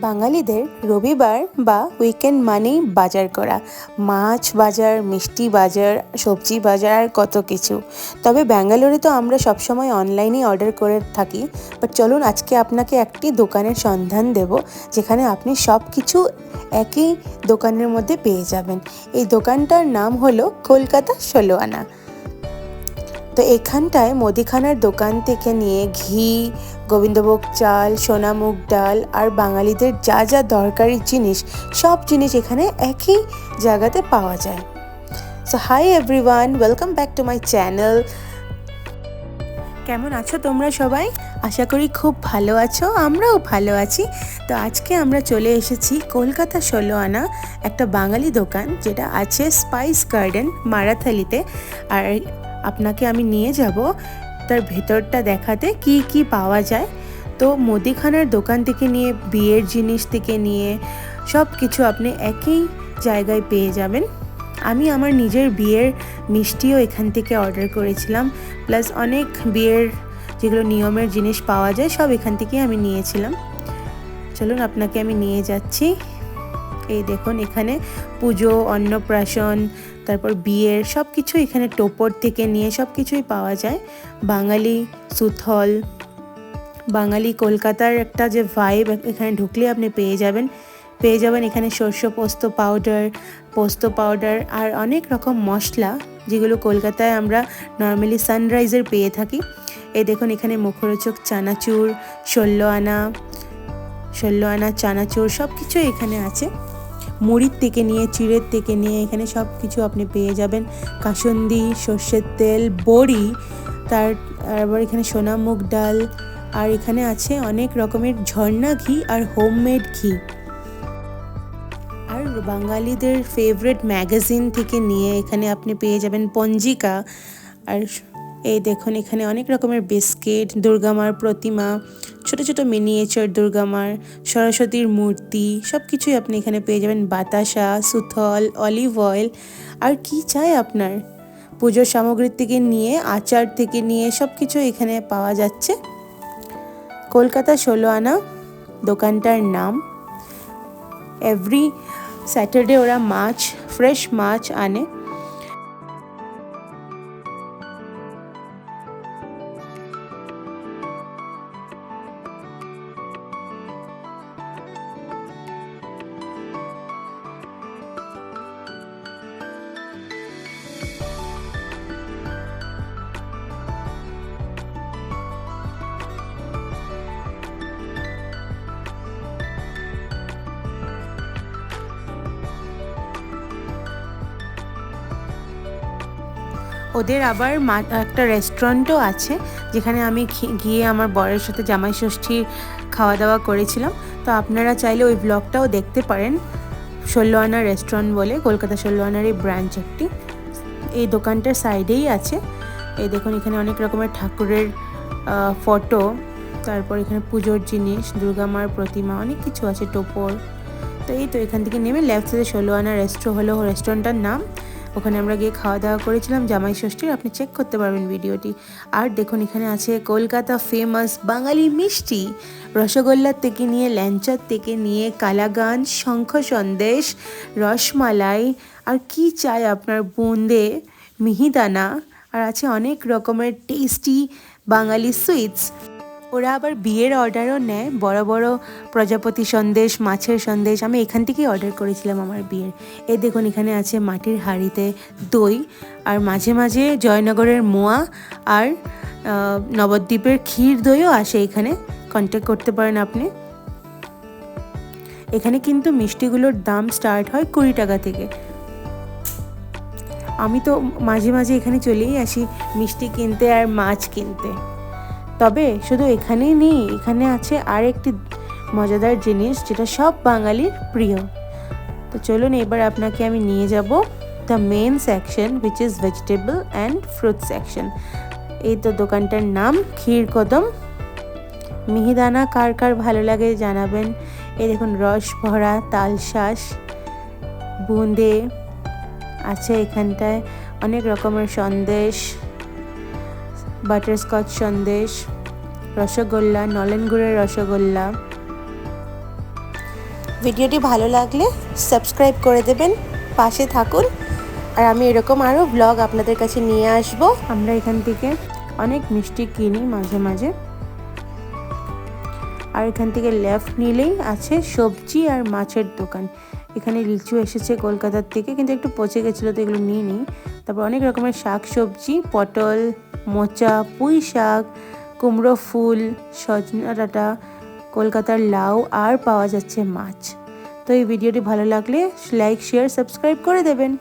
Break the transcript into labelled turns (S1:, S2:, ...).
S1: বাঙালিদের রবিবার বা উইকেন্ড মানেই বাজার করা। মাছ বাজার, মিষ্টি বাজার, সবজি বাজার আর কত কিছু। তবে ব্যাঙ্গালোরে তো আমরা সবসময় অনলাইনেই অর্ডার করে থাকি। বাট চলুন আজকে আপনাকে একটি দোকানের সন্ধান দেব, যেখানে আপনি সব কিছু একই দোকানের মধ্যে পেয়ে যাবেন। এই দোকানটার নাম হলো কলকাতা ষোলো আনা তো এখানটায় মুদিখানার দোকান থেকে নিয়ে ঘি, গোবিন্দভোগ চাল, সোনামুগ ডাল আর বাঙালিদের যা যা দরকারি জিনিস, সব জিনিস এখানে একই জায়গাতে পাওয়া যায়। So hi everyone welcome back to my channel কেমন আছো তোমরা সবাই? আশা করি খুব ভালো আছো, আমরাও ভালো আছি। তো আজকে আমরা চলে এসেছি কলকাতা ষোলো আনা একটা বাঙালি দোকান, যেটা আছে স্পাইস গার্ডেন মারাথালিতে। আর আপনাকে আমি নিয়ে যাব। তার ভেতরটা দেখাতে কি কি পাওয়া যায়? তো মুদিখানার দোকান থেকে নিয়ে, বিয়ের জিনিস থেকে নিয়ে সব কিছু আপনি একই জায়গায় পেয়ে যাবেন। আমি আমার নিজের বিয়ের মিষ্টিও এখান থেকে অর্ডার করেছিলাম। প্লাস অনেক বিয়ের যেগুলো নিয়মের জিনিস পাওয়া যায়, সব এখান থেকে আমি নিয়েছিলাম। চলুন, আপনাকে আমি নিয়ে যাচ্ছি। এই দেখুন, এখানে পুজো, অন্নপ্রাশন, তারপর বিয়ের সব কিছু এখানে টোপর থেকে নিয়ে সব কিছুই পাওয়া যায়। বাঙালি সুথল বাঙালি কলকাতার একটা যে ভাইব এখানে ঢুকলে আপনি পেয়ে যাবেন। পেয়ে যাবেন এখানে শস্য পোস্ত পাউডার পোস্ত পাউডার আর অনেক রকম মশলা যেগুলো কলকাতায় আমরা নর্মালি সানরাইজের পেয়ে থাকি। এই দেখুন, এখানে মুখরোচক চানাচুর, ষোলো আনা ষোলো আনা চানাচুর সব কিছু এখানে আছে। মুড়ির থেকে নিয়ে, চিড়ের থেকে নিয়ে, এখানে সব কিছু আপনি পেয়ে যাবেন। কাসন্দি, সর্ষের তেল, বড়ি, তার, তারপর এখানে সোনা মুগ ডাল, আর এখানে আছে অনেক রকমের ঝর্ণা ঘি আর হোমমেড ঘি। আর বাঙালিদের ফেভারেট ম্যাগাজিন থেকে নিয়ে এখানে আপনি পেয়ে যাবেন পঞ্জিকা। আর এই দেখুন, এখানে অনেক রকমের বিস্কিট, দুর্গামার প্রতিমা, ছোট ছোট মিনিয়েচার দুর্গামার, সরস্বতীর মূর্তি সব কিছুই আপনি এখানে পেয়ে যাবেন। বাতাসা, সুথল অলিভ অয়েল আর কি চাই আপনার? পুজোর সামগ্রীর থেকে নিয়ে, আচার থেকে নিয়ে সব কিছু এখানে পাওয়া যাচ্ছে। কলকাতা ষোলো আনা, দোকানটার নাম। এভরি স্যাটারডে ওরা মাছ ফ্রেশ মাছ আনে। ওদের আবার একটা রেস্টুরেন্টও আছে, যেখানে আমি গিয়ে আমার বরের সাথে জামাই ষষ্ঠীর খাওয়া দাওয়া করেছিলাম। তো আপনারা চাইলে ওই ব্লগটাও দেখতে পারেন। ষোলো আনা রেস্টুরেন্ট বলে, কলকাতা ষোলো আনারই ব্রাঞ্চ একটি। এই দোকানটার সাইডেই আছে। এই দেখুন, এখানে অনেক রকমের ঠাকুরের ফটো তারপর এখানে পুজোর জিনিস, দুর্গা মার প্রতিমা, অনেক কিছু আছে, টোপর। তো এই তো এখান থেকে নেমে লেফট সাইডে ষোলো আনা রেস্ট্রো হলো রেস্টুরেন্টটার নাম। ওখানে আমরা গিয়ে খাওয়া দাওয়া করেছিলাম। জামাই ষষ্ঠীর, আপনি চেক করতে পারবেন ভিডিওটি। আর দেখুন, এখানে আছে কলকাতা ফেমাস বাঙালি মিষ্টি, রসগোল্লার থেকে নিয়ে, ল্যাঞ্চার থেকে নিয়ে, কালাগান, শঙ্খ সন্দেশ, রসমালাই, আর কি চাই আপনার বোঁদে মিহিদানা, আর আছে অনেক রকমের টেস্টি বাঙালি সুইটস ওরা আবার বিয়ের অর্ডারও নেয়। বড় বড় প্রজাপতি সন্দেশ, মাছের সন্দেশ, আমি এখান থেকেই অর্ডার করেছিলাম আমার বিয়ের। এই দেখুন, এখানে আছে মাটির হাঁড়িতে দই আর মাঝে মাঝে জয়নগরের মোয়া আর নবদ্বীপের ক্ষীর দইও আসে এখানে। কন্ট্যাক্ট করতে পারেন আপনি। এখানে কিন্তু মিষ্টিগুলোর দাম স্টার্ট হয় কুড়ি টাকা থেকে। আমি তো মাঝে মাঝে এখানে চলেই আসি মিষ্টি কিনতে আর মাছ কিনতে। তবে শুধু এখানেই নেই, এখানে আছে আর একটি মজাদার জিনিস যেটা সব বাঙালির প্রিয়। তো চলুন এবার আপনাকে আমি নিয়ে যাব the main section which is vegetable and fruit section এই তো দোকানটার নাম ক্ষীর কদম। মিহিদানা কার কার ভালো লাগে জানাবেন। এই দেখুন, রস ভরা তালশাঁস বুঁদে, আছে এখানটায় অনেক রকমের সন্দেশ। বাটারস্কচ সন্দেশ রসগোল্লা নলেন গুড়ের রসগোল্লা। ভিডিওটি ভালো লাগলে সাবস্ক্রাইব করে দেবেন পাশে থাকুন। আর আমি এরকম আরও ব্লগ আপনাদের কাছে নিয়ে আসব। আমরা এখান থেকে অনেক মিষ্টি কিনি মাঝে মাঝে। আর এখান থেকে লেফট নিলেই আছে সবজি আর মাছের দোকান। এখানে লিচু এসেছে কলকাতার থেকে কিন্তু একটু পচে গেছিল তো এগুলো নিয়ে নিই তারপর অনেক রকমের শাক সবজি পটল মোচা পুঁই শাক কুমড়ো ফুল, সজনা ডাঁটা, কলকাতার লাউ আর পাওয়া যাচ্ছে মাছ। তো এই ভিডিওটি ভালো লাগলে লাইক শেয়ার সাবস্ক্রাইব করে দেবেন।